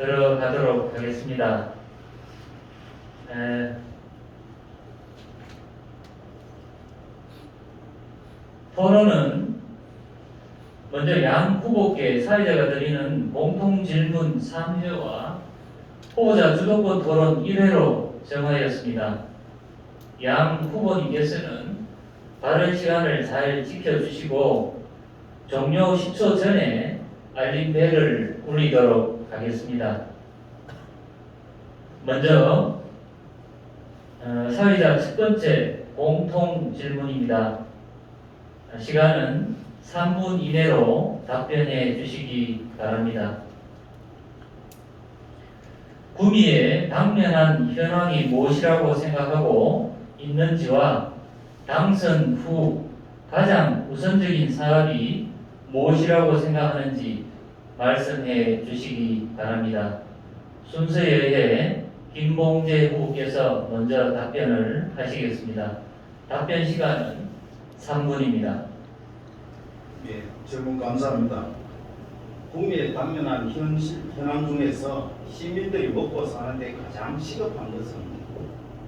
들어가도록 하겠습니다. 에, 토론은 먼저 양 후보께 사회자가 드리는 공통 질문 3회와 후보자 주도권 토론 1회로 정하였습니다. 양 후보님께서는 발언 시간을 잘 지켜주시고 종료 10초 전에 알림벨을 울리도록 하겠습니다. 먼저 어, 사회자 첫 번째 공통 질문입니다. 시간은 3분 이내로 답변해 주시기 바랍니다. 구미의 당면한 현황이 무엇이라고 생각하고 있는지와 당선 후 가장 우선적인 사업이 무엇이라고 생각하는지 말씀해 주시기 바랍니다. 순서에 의해 김봉재 후보께서 먼저 답변을 하시겠습니다. 답변 시간은 3분입니다. 예, 질문 감사합니다. 국민의 당면한 현실, 현황 중에서 시민들이 먹고 사는데 가장 시급한 것은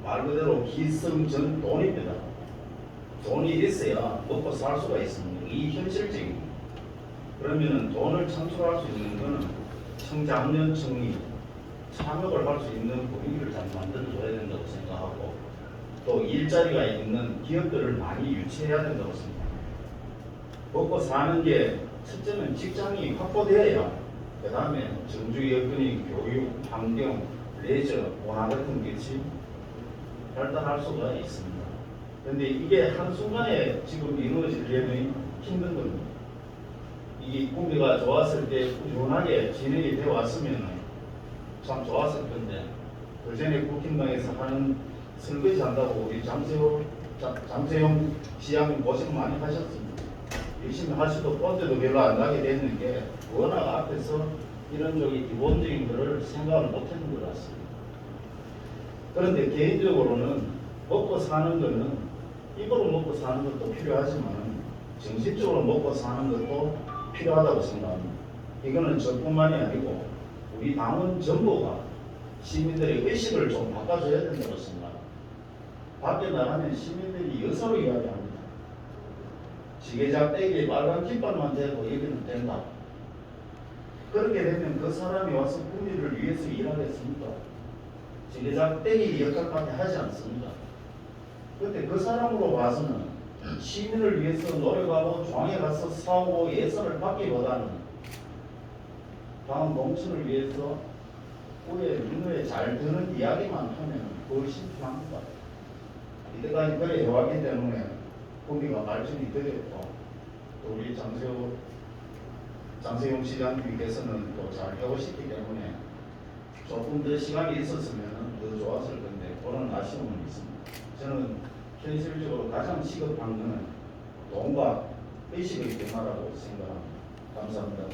말 그대로 기승전 돈입니다. 돈이 있어야 먹고 살 수가 있습니다. 이 현실적입니다. 그러면은 돈을 창출할 수 있는 것은 청장년층이 참여를 할 수 있는 분위기를 잘 만들어줘야 된다고 생각하고 또 일자리가 있는 기업들을 많이 유치해야 된다고 생각합니다. 먹고 사는 게 첫째는 직장이 확보되어야 그 다음에 정주 여건이 교육, 환경, 레저, 문화 같은 것이 발달할 수가 있습니다. 그런데 이게 한순간에 지금 이루어지려면 힘든 겁니다. 이 꿈비가 좋았을 때 꾸준하게 진행이 되어 왔으면 참 좋았을 건데 그 전에 국힘당에서 하는 설거지 한다고 우리 장세용, 장- 장세용 시장님 고생 많이 하셨습니다. 열심히 하시도 뻔데도 별로 안 나게 됐는 게 워낙 앞에서 이런 쪽이 기본적인 것을 생각을 못했는 것 같습니다. 그런데 개인적으로는 먹고 사는 거는 입으로 먹고 사는 것도 필요하지만 정신적으로 먹고 사는 것도 필요하다고 생각합니다. 이거는 저뿐만이 아니고 우리 당원 전부가 시민들의 의식을 좀 바꿔줘야 된다고 생각합니다. 밖에 나가면 시민들이 여서로 이야기합니다. 지게장 떼기 빨간 깃발만 대고 얘기는 된다. 그렇게 되면 그 사람이 와서 국민을 위해서 일하겠습니까? 지게장 떼기 역할밖에 하지 않습니다. 근데 그 사람으로 봐서는 시민을 위해서 노력하고 중앙에 가서 싸우고 예산을 받기보다는 다음 농촌을 위해서 후에 눈에 잘 드는 이야기만 하면 훨씬 편합니다. 이때까지 그래 해왔기 때문에 우리가 발전이 되겠고 또 우리 장세호 장세용 시장님께서는 또 잘 해오셨기 때문에 조금 더 시간이 있었으면 더 좋았을 건데 그런 아쉬움은 있습니다. 저는 현실적으로 가장 시급한 것은 돈과 의식의 변화라고 생각합니다. 감사합니다.